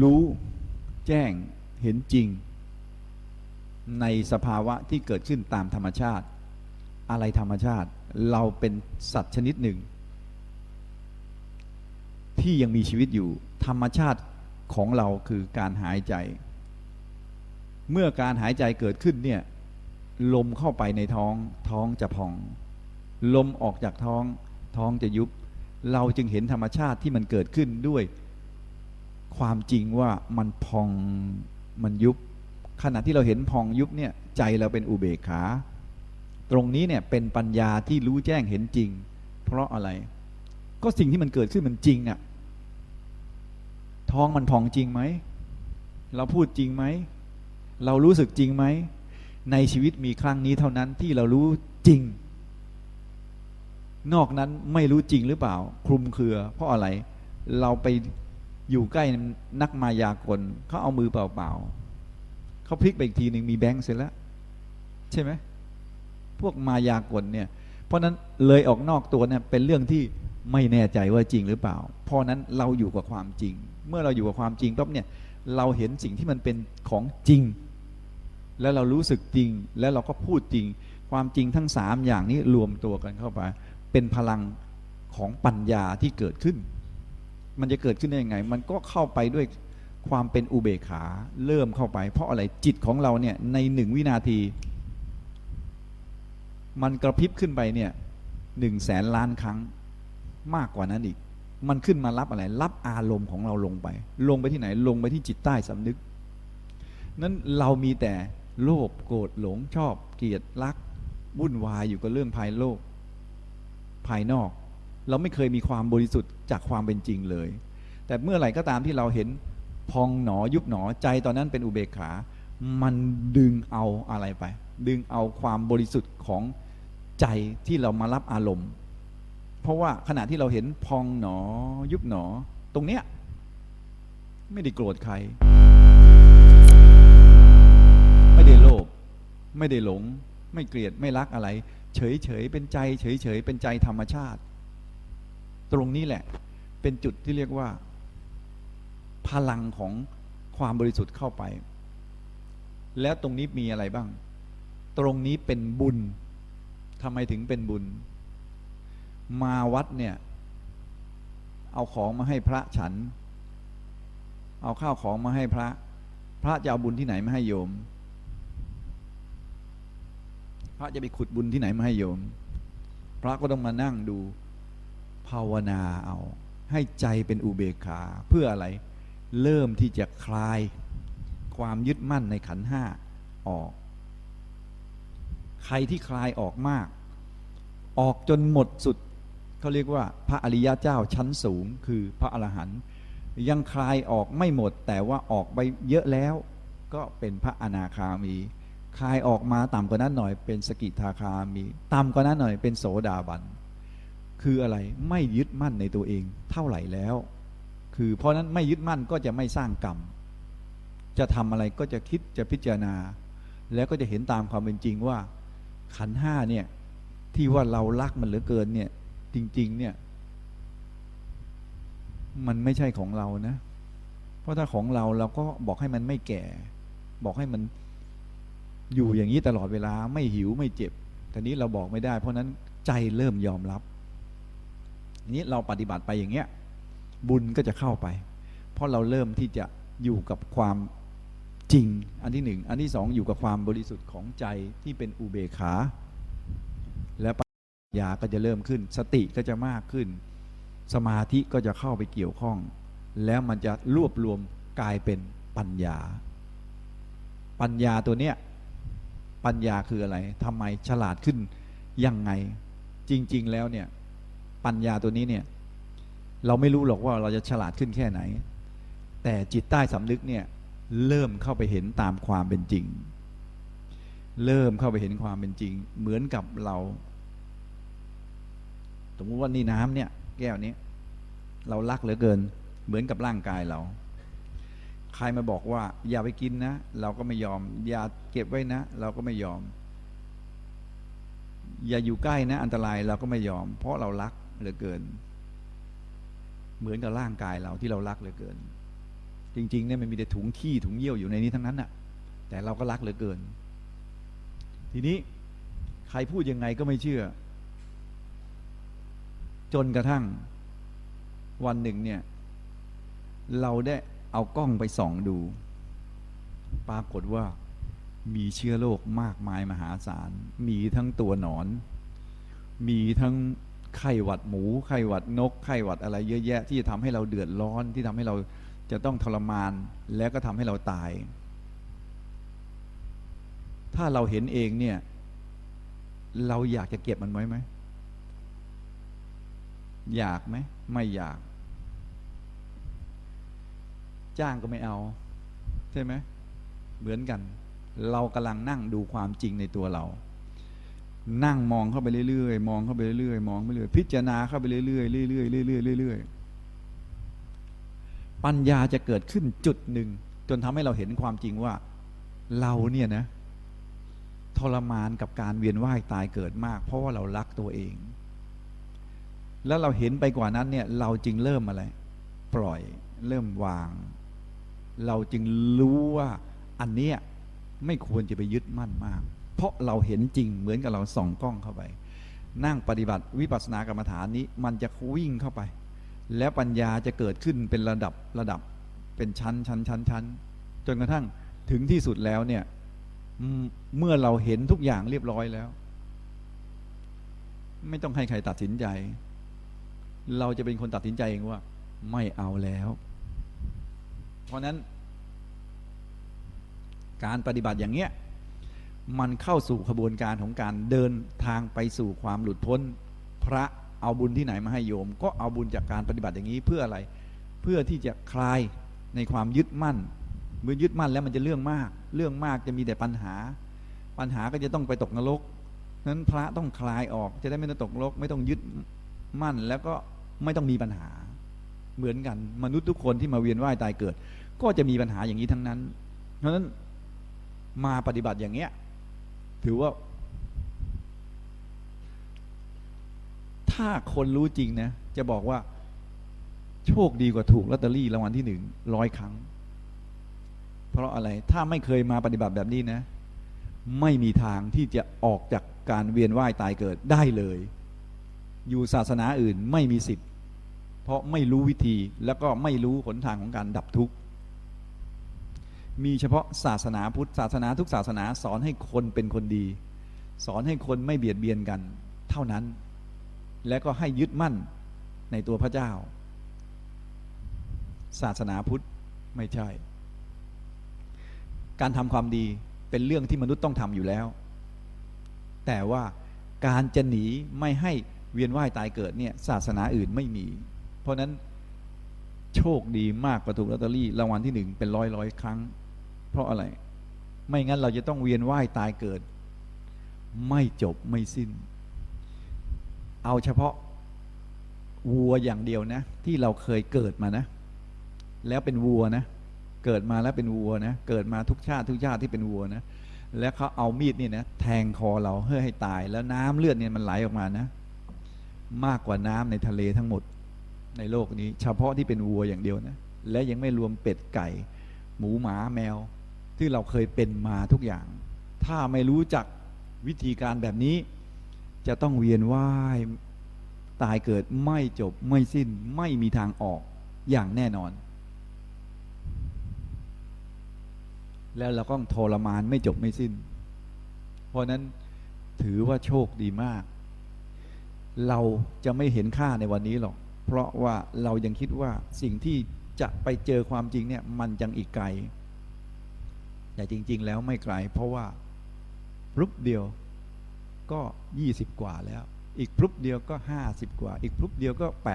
รู้แจ้งเห็นจริง ในสภาวะที่เกิดขึ้นตามธรรมชาติ อะไรธรรมชาติ เราเป็นสัตว์ชนิดหนึ่ง ที่ยังมีชีวิตอยู่ ธรรมชาติของเราคือการหายใจ เมื่อการหายใจเกิดขึ้นเนี่ยลมเข้าไปในท้องท้องจะพอง ลมออกจากท้องท้องจะยุบ เราจึงเห็นธรรมชาติที่มันเกิดขึ้นด้วย ความจริงว่ามันพองมันยุบ ขณะที่เราเห็นพองยุบเนี่ยใจเราเป็นอุเบกขา ตรงนี้เนี่ยเป็นปัญญาที่รู้แจ้งเห็นจริง เพราะอะไร ก็สิ่งที่มันเกิดขึ้นมันจริงอะ่ะท้องมันพองจริงไหม เราพูดจริงไหม เรารู้สึกจริงไหม ในชีวิตมีครั้งนี้เท่านั้นที่เรารู้จริง นอกนั้นไม่รู้จริงหรือเปล่า คลุมเครือ เพราะอะไร เราไป อยู่ใกล้นักมายากลเขาเอามือเปล่าๆเขาพลิกไปอีกทีหนึ่งมีแบงค์เสร็จแล้วใช่ไหมพวกมายากลเนี่ย เพราะนั้นเลยออกนอกตัวเนี่ยเป็นเรื่องที่ไม่แน่ใจว่าจริงหรือเปล่า เพราะนั้นเราอยู่กับความจริง เมื่อเราอยู่กับความจริงปั๊บเนี่ยเราเห็นสิ่งที่มันเป็นของจริง แล้วเรารู้สึกจริง แล้วเราก็พูดจริง ความจริงทั้งสามอย่างนี้รวมตัวกันเข้าไป เป็นพลังของปัญญาที่เกิดขึ้น มันจะเกิดขึ้นได้ยังไง มันก็เข้าไปด้วยความเป็นอุเบกขาเริ่มเข้าไป เพราะอะไรจิตของเราเนี่ยในหนึ่งวินาที มันกระพริบขึ้นไปเนี่ยหนึ่งแสนล้านครั้งมากกว่านั้นอีก มันขึ้นมารับอะไร รับอารมณ์ของเราลงไป ลงไปที่ไหนลงไปที่จิตใต้สำนึก นั้นเรามีแต่โลภโกรธหลงชอบ เกลียดรักวุ่นวายอยู่กับเรื่องภายโลก ภายนอก เราไม่เคยมีความบริสุทธิ์จากความเป็นจริงเลย แต่เมื่อไหร่ก็ตามที่เราเห็นพองหนอยุบหนอใจตอนนั้นเป็นอุเบกขา มันดึงเอาอะไรไป ดึงเอาความบริสุทธิ์ของใจที่เรามารับอารมณ์ เพราะว่าขณะที่เราเห็นพองหนอยุบหนอ ตรงเนี้ยไม่ได้โกรธใคร ไม่ได้โลภไม่ได้หลง ไม่เกลียดไม่รักอะไร เฉยเฉยเป็นใจ เฉยเฉยเป็นใจธรรมชาติ ตรงนี้แหละ เป็นจุดที่เรียกว่า พลังของความบริสุทธิ์เข้าไป แล้วตรงนี้มีอะไรบ้าง ตรงนี้เป็นบุญทำไมถึงเป็นบุญ มาวัดเนี่ย เอาของมาให้พระฉัน เอาข้าวของมาให้พระ พระจะเอาบุญที่ไหนมาให้โยม พระจะไปขุดบุญที่ไหนมาให้โยม พระก็ต้องมานั่งดู ภาวนาเอา ให้ใจเป็นอุเบกขาเพื่ออะไร เริ่มที่จะคลายความยึดมั่นในขันห้าออก ใครที่คลายออกมาก ออกจนหมดสุดเขาเรียกว่า พระอริยะเจ้าชั้นสูงคือพระอรหันต์ยังคลายออกไม่หมด แต่ว่าออกไปเยอะแล้ว ก็เป็นพระอนาคามี คลายออกมาต่ำกว่านั้นหน่อยเป็นสกิทาคามี ต่ำกว่านั้นหน่อยเป็นโสดาบัน คืออะไรไม่ยึดมั่นในตัวเองเท่าไหร่แล้ว คือเพราะนั้นไม่ยึดมั่นก็จะไม่สร้างกรรม จะทำอะไรก็จะคิดจะพิจารณา แล้วก็จะเห็นตามความเป็นจริงว่า ขันห้าเนี่ยที่ว่าเรารักมันเหลือเกินเนี่ย จริง ๆ เนี่ย มันไม่ใช่ของเรานะ เพราะถ้าของเราเราก็บอกให้มันไม่แก่ บอกให้มันอยู่อย่างนี้ตลอดเวลาไม่หิวไม่เจ็บแต่นี้เราบอกไม่ได้ เพราะนั้นใจเริ่มยอมรับ นี้เราปฏิบัติไปอย่างเงี้ยบุญก็จะเข้าไป เพราะเราเริ่มที่จะอยู่กับความจริง อันที่หนึ่ง อันที่สองอยู่กับความบริสุทธิ์ของใจที่เป็นอุเบกขา และปัญญาก็จะเริ่มขึ้น สติก็จะมากขึ้น สมาธิก็จะเข้าไปเกี่ยวข้อง แล้วมันจะรวบรวมกลายเป็นปัญญา ปัญญาตัวเนี้ยปัญญาคืออะไรทำไมฉลาดขึ้นยังไง จริง ๆ แล้วเนี่ย ปัญญาตัวนี้เนี่ย เราไม่รู้หรอกว่าเราจะฉลาดขึ้นแค่ไหน แต่จิตใต้สำนึกเนี่ยเริ่มเข้าไปเห็นตามความเป็นจริง เริ่มเข้าไปเห็นความเป็นจริง เหมือนกับเรา สมมติว่านี่น้ำเนี่ย แก้วนี้ เรารักเหลือเกิน เหมือนกับร่างกายเรา ใครมาบอกว่าอย่าไปกินนะ เราก็ไม่ยอม อย่าเก็บไว้นะ เราก็ไม่ยอม อย่าอยู่ใกล้นะ อันตรายเราก็ไม่ยอม เพราะเรารัก เหลือเกิน เหมือนกับร่างกายเราที่เรารักเหลือเกิน จริงๆเนี่ยมันมีแต่ถุงขี้ถุงเยี่ยวอยู่ในนี้ทั้งนั้นน่ะแต่เราก็รักเหลือเกิน ทีนี้ใครพูดยังไงก็ไม่เชื่อ จนกระทั่งวันหนึ่งเนี่ย เราได้เอากล้องไปส่องดู ปรากฏว่ามีเชื้อโรคมากมายมหาศาล มีทั้งตัวหนอน มีทั้ง ไข้หวัดหมู ไข้หวัดนก ไข้หวัดอะไรเยอะแยะ ที่จะทำให้เราเดือดร้อน ที่ทำให้เราจะต้องทรมาน แล้วก็ทำให้เราตาย ถ้าเราเห็นเองเนี่ย เราอยากจะเก็บมันไว้ไหม อยากไหม ไม่อยาก จ้างก็ไม่เอา ใช่ไหม เหมือนกัน เรากำลังนั่งดูความจริงในตัวเรา นั่งมองเข้าไปเรื่อยๆ มองเข้าไปเรื่อยๆ มองไปเรื่อยพิจารณาเข้าไปเรื่อยๆ เรื่อยๆ เรื่อยๆ เรื่อยๆ ปัญญาจะเกิดขึ้นจุดหนึ่ง จนทำให้เราเห็นความจริงว่า เราเนี่ยนะ ทรมานกับการเวียนว่ายตายเกิดมาก เพราะว่าเรารักตัวเอง แล้วเราเห็นไปกว่านั้นเนี่ย เราจึงเริ่มอะไร ปล่อยเริ่มวาง เราจึงรู้ว่าอันเนี้ยไม่ควรจะไปยึดมั่นมาก เพราะเราเห็นจริงเหมือนกับเราส่องกล้องเข้าไป นั่งปฏิบัติวิปัสสนากรรมฐานนี้มันจะวิ่งเข้าไป แล้วปัญญาจะเกิดขึ้นเป็นระดับระดับเป็นชั้นชั้นชั้นชั้นจนกระทั่งถึงที่สุดแล้วเนี่ยเมื่อเราเห็นทุกอย่างเรียบร้อยแล้ว ไม่ต้องให้ใครตัดสินใจ เราจะเป็นคนตัดสินใจเองว่า ไม่เอาแล้ว เพราะนั้น การปฏิบัติอย่างเนี้ย มันเข้าสู่ขบวนการของการเดินทางไปสู่ความหลุดพ้น พระเอาบุญที่ไหนมาให้โยม ก็เอาบุญจากการปฏิบัติอย่างนี้เพื่ออะไร เพื่อที่จะคลายในความยึดมั่น เมื่อยึดมั่นแล้วมันจะเรื่องมาก เรื่องมากจะมีแต่ปัญหา ปัญหาก็จะต้องไปตกนรกนั้นพระต้องคลายออกจะได้ไม่ต้องตกนรกไม่ต้องยึดมั่นแล้วก็ไม่ต้องมีปัญหา เหมือนกันมนุษย์ทุกคนที่มาเวียนว่ายตายเกิด ก็จะมีปัญหาอย่างนี้ทั้งนั้น เพราะฉะนั้นมาปฏิบัติอย่างเนี้ย ถือว่า ถ้าคนรู้จริงนะ จะบอกว่า โชคดีกว่าถูกลอตเตอรี่รางวัลที่หนึ่งร้อยครั้ง เพราะอะไรถ้าไม่เคยมาปฏิบัติแบบนี้นะ ไม่มีทางที่จะออกจากการเวียนว่ายตายเกิดได้เลย อยู่ศาสนาอื่นไม่มีสิทธิ์ เพราะไม่รู้วิธีแล้วก็ไม่รู้หนทางของการดับทุกข์ มีเฉพาะศาสนาพุทธศาสนาทุกศาสนาสอนให้คนเป็นคนดี สอนให้คนไม่เบียดเบียนกัน เท่านั้น และก็ให้ยึดมั่นในตัวพระเจ้า ศาสนาพุทธไม่ใช่ การทำความดีเป็นเรื่องที่มนุษย์ต้องทำอยู่แล้ว แต่ว่าการจะหนีไม่ให้เวียนว่ายตายเกิดเนี่ยศาสนาอื่นไม่มี เพราะนั้นโชคดีมากประถูกลอตเตอรี่รางวัลที่หนึ่งเป็นร้อยร้อยครั้ง เพราะอะไร ไม่งั้นเราจะต้องเวียนว่ายตายเกิด ไม่จบไม่สิ้น เอาเฉพาะวัวอย่างเดียวนะ ที่เราเคยเกิดมานะ แล้วเป็นวัวนะ เกิดมาแล้วเป็นวัวนะ เกิดมาทุกชาติทุกชาติที่เป็นวัวนะ แล้วเขาเอามีดนี่นะแทงคอเราเพื่อให้ตาย แล้วน้ำเลือดเนี่ยมันไหลออกมานะ มากกว่าน้ำในทะเลทั้งหมดในโลกนี้ เฉพาะที่เป็นวัวอย่างเดียวนะ และยังไม่รวมเป็ดไก่ หมูหมาแมว ที่เราเคยเป็นมาทุกอย่าง ถ้าไม่รู้จักวิธีการแบบนี้ จะต้องเวียนว่ายตายเกิดไม่จบไม่สิ้นไม่มีทางออกอย่างแน่นอน แล้วเราก็ทรมานไม่จบไม่สิ้น เพราะนั้นถือว่าโชคดีมาก เราจะไม่เห็นค่าในวันนี้หรอก เพราะว่าเรายังคิดว่าสิ่งที่จะไปเจอความจริงเนี่ย มันยังอีกไกล แต่จริง ๆ แล้วไม่ไกล เพราะว่ารุบเดียวก็ยี่สิบกว่าแล้ว อีกพรุบเดียวก็ห้าสิบกว่า อีกพรุบเดียวก็แปด